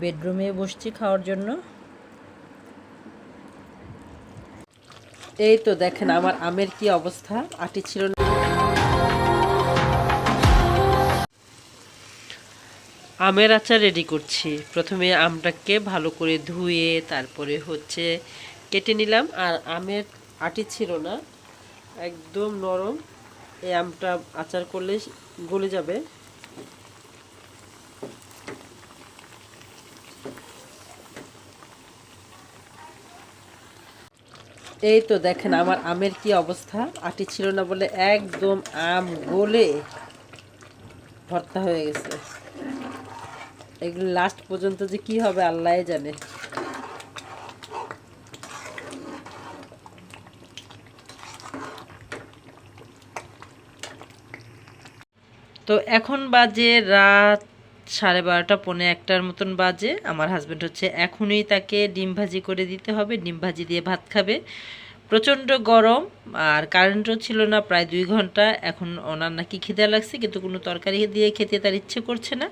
বেডরুমে বসছি খাওয়ার জন্য। এই তো দেখেন আমার আমের কি অবস্থা, আটি ছিল না। আমের আচার রেডি করছি। প্রথমে আমটাকে ভালো করে ধুয়ে তারপরে হচ্ছে কেটে নিলাম। আর আমের আটি ছিল না, একদম নরম। এই আমটা আচার করলে গলে যাবে। এই তো দেখেন আমার আমের কি অবস্থা? আটি ছিল না বলে একদম আম গলে ভর্তা হয়ে গেছে। এগুলো লাস্ট পর্যন্ত যে কি হবে আল্লাহ জানে। তো এখন বাজে রাত সাড়ে বারোটা, পৌনে একটার মতন বাজে। আমার হাজব্যান্ড হচ্ছে, এখনই তাকে ডিম ভাজি করে দিতে হবে, ডিম ভাজি দিয়ে ভাত খাবে। প্রচণ্ড গরম, আর কারেন্টও ছিল না প্রায় দুই ঘণ্টা। এখন ওনার নাকি খিদে লাগছে, কিন্তু কোনো তরকারি দিয়ে খেতে তার ইচ্ছে করছে না।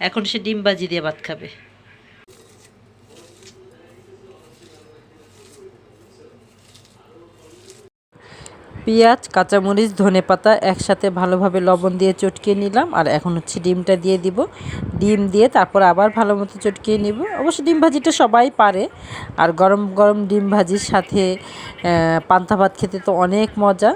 এখন সে ডিম ভাজি দিয়ে ভাত খাবে। পেঁয়াজ, কাঁচামরিচ ধনে পাতা একসাথে ভালোভাবে লবণ দিয়ে চটকিয়ে নিলাম আর এখন হচ্ছে ডিমটা দিয়ে দিব। ডিম দিয়ে তারপর আবার ভালো মতো চটকিয়ে নিব। অবশ্য ডিম ভাজিটা সবাই পারে আর গরম গরম ডিম ভাজির সাথে পান্তা ভাত খেতে তো অনেক মজা।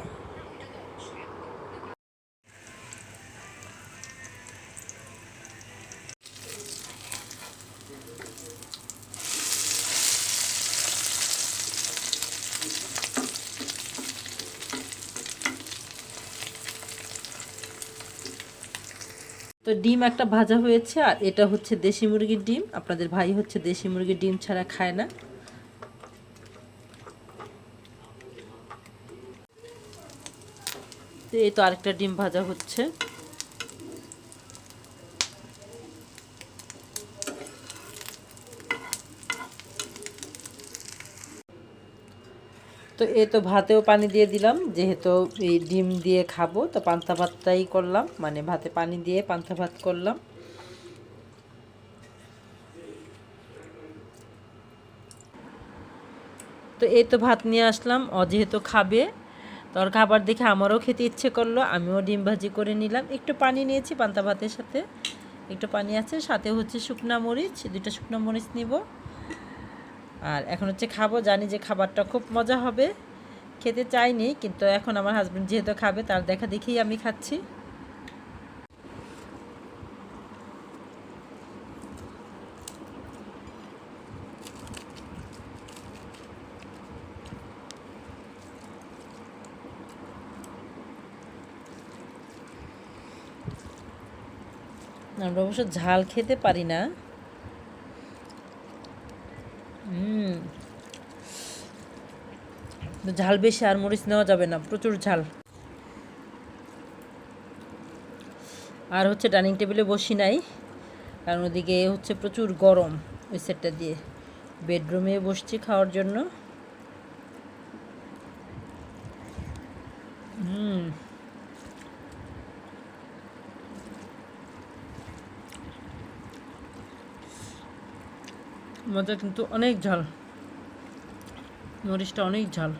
তো ডিম একটা ভাজা হয়েছে, আর এটা হচ্ছে দেশি মুরগির ডিম। আপনাদের ভাই হচ্ছে দেশি মুরগির ডিম ছাড়া খায় না। তো এই তো আরেকটা ডিম ভাজা হচ্ছে। তো এ তো ভাতেও পানি দিয়ে দিলাম, যেহেতু এই ডিম দিয়ে খাব, তো পান্তা ভাতটাই করলাম মানে ভাতে পানি দিয়ে পান্তা ভাত করলাম। তো এই তো ভাত নিয়ে আসলাম, ও যেহেতু খাবে তোর খাবার দেখে আমারও খেতে ইচ্ছে করল, আমিও ডিম ভাজি করে নিলাম। একটু পানি নিয়েছি পান্তা ভাতের সাথে, একটু পানি আছে, সাথে হচ্ছে শুকনা মরিচ দুটো শুকনো মরিচ নিব। আর এখন হচ্ছে খাব, জানি যে খাবারটা খুব মজা হবে। খেতে চাইনি, কিন্তু এখন আমার হাজব্যান্ড যেহেতু খাবে, তার দেখা দেখেই আমি খাচ্ছি। আমরা অবশ্য ঝাল খেতে পারি না। হুম। ঝাল বেশি আর মরিচ নেওয়া যাবে না, প্রচুর ঝাল। আর হচ্ছে ডাইনিং টেবিলে বসি নাই, কারণ ওদিকে হচ্ছে প্রচুর গরম ওই সেটটা দিয়ে। বেডরুমে বসছি খাওয়ার জন্য। হুম। মজা কিন্তু অনেক ঝাল। মরিচটা অনেক ঝাল।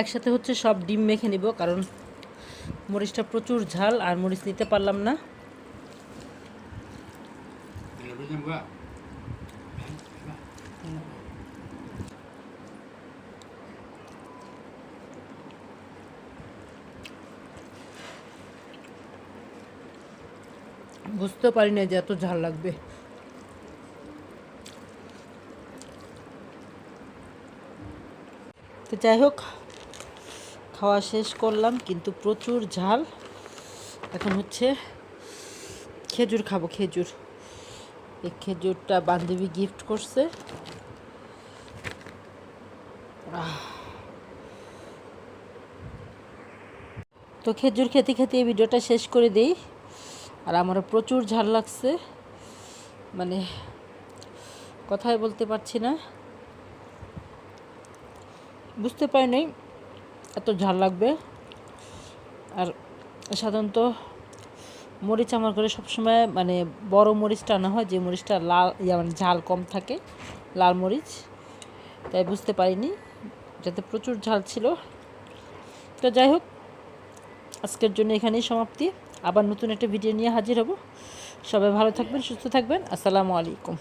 একসাথে হচ্ছে সব ডিম মেখে নিব, কারণ মরিচটা প্রচুর ঝাল আর মরিচ নিতে পারলাম না। বুঝতে পারি না যে এত ঝাল লাগবে। তো যাই হোক, খাওয়া শেষ করলাম, কিন্তু প্রচুর ঝাল। এখন হচ্ছে খেজুর খাব, খেজুর। এই খেজুরটা বান্ধবী গিফট করছে। তো খেজুর খেতে খেতে এই ভিডিওটা শেষ করে দিই। আর আমারও প্রচুর ঝাল লাগছে। মানে কথাই বলতে পারছি না। বুঝতে পারিনি এত ঝাল লাগবে। আর সাধারণত মরিচ আমার ঘরে সবসময় মানে বড় মরিচটা আনা হয়, যে মরিচটা লাল মানে ঝাল কম থাকে, লাল মরিচ। তাই বুঝতে পারিনি। যাতে প্রচুর ঝাল ছিল। তো যাই হোক, আজকের জন্য এখানেই সমাপ্তি। আবার নতুন একটা ভিডিও নিয়ে হাজির হব। সবাই ভালো থাকবেন, সুস্থ থাকবেন। আসসালামু আলাইকুম।